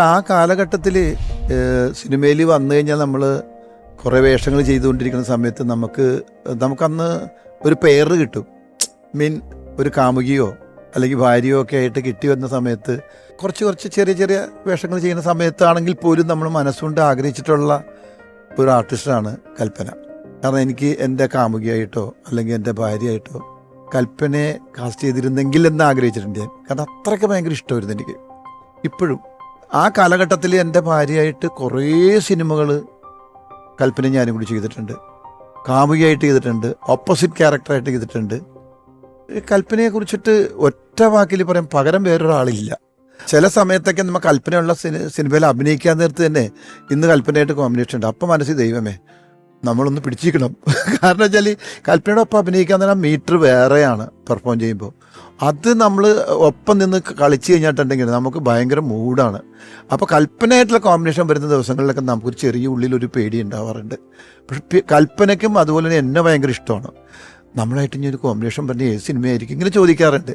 ആ കാലഘട്ടത്തിൽ സിനിമയിൽ വന്നു കഴിഞ്ഞാൽ നമ്മൾ കുറേ വേഷങ്ങൾ ചെയ്തുകൊണ്ടിരിക്കുന്ന സമയത്ത് നമുക്ക് നമുക്കന്ന് ഒരു പേര് കിട്ടും. മീൻ ഒരു കാമുകിയോ അല്ലെങ്കിൽ ഭാര്യയോ ഒക്കെ ആയിട്ട് കിട്ടി വന്ന സമയത്ത് കുറച്ച് കുറച്ച് ചെറിയ ചെറിയ വേഷങ്ങൾ ചെയ്യുന്ന സമയത്താണെങ്കിൽ പോലും നമ്മൾ മനസ്സുകൊണ്ട് ആഗ്രഹിച്ചിട്ടുള്ള ഒരു ആർട്ടിസ്റ്റാണ് കൽപ്പന. കാരണം എനിക്ക് എന്റെ കാമുകിയായിട്ടോ അല്ലെങ്കിൽ എന്റെ ഭാര്യയായിട്ടോ കൽപ്പനയെ കാസ്റ്റ് ചെയ്തിരുന്നെങ്കിൽ എന്ന് ആഗ്രഹിച്ചിട്ടുണ്ട് ഞാൻ. കാരണം അത്രയ്ക്ക് ഭയങ്കര ഇഷ്ടമായിരുന്നു എനിക്ക്. ഇപ്പോഴും ആ കാലഘട്ടത്തിൽ എന്റെ ഭാര്യയായിട്ട് കുറേ സിനിമകൾ കൽപ്പന ഞാനും കൂടി ചെയ്തിട്ടുണ്ട്. കാമുകിയായിട്ട് ചെയ്തിട്ടുണ്ട് ഓപ്പോസിറ്റ് ക്യാരക്ടറായിട്ട് ചെയ്തിട്ടുണ്ട്. കൽപ്പനയെ കുറിച്ചിട്ട് ഒറ്റ വാക്കിൽ പറയാം പകരം വേറൊരാളില്ല. ചില സമയത്തൊക്കെ നമ്മൾ കൽപ്പനയുള്ള സിനി സിനിമയിൽ അഭിനയിക്കാൻ നേരത്ത് തന്നെ ഇന്ന് കൽപ്പനയായിട്ട് കോമ്പിനേഷൻ ഉണ്ട്. അപ്പം മനസ്സിൽ ദൈവമേ. നമ്മളൊന്ന് പിടിച്ചിരിക്കണം. കാരണം വെച്ചാൽ കൽപ്പനയുടെ ഒപ്പം അഭിനയിക്കാൻ തന്നെ മീറ്റർ വേറെയാണ് പെർഫോം ചെയ്യുമ്പോൾ അത് നമ്മൾ ഒപ്പം നിന്ന് കളിച്ച് കഴിഞ്ഞിട്ടുണ്ടെങ്കിൽ നമുക്ക് ഭയങ്കര മൂഡാണ്. അപ്പോൾ കൽപ്പനയായിട്ടുള്ള കോമ്പിനേഷൻ വരുന്ന ദിവസങ്ങളിലൊക്കെ നമുക്കൊരു ചെറിയ ഉള്ളിലൊരു പേടി ഉണ്ടാവാറുണ്ട്. പക്ഷെ കൽപ്പനയ്ക്കും അതുപോലെ തന്നെ എന്നെ ഭയങ്കര ഇഷ്ടമാണ്. നമ്മളായിട്ട് ഇനി ഒരു കോമ്പിനേഷൻ പറഞ്ഞ ഏത് സിനിമയായിരിക്കും ഇങ്ങനെ ചോദിക്കാറുണ്ട്.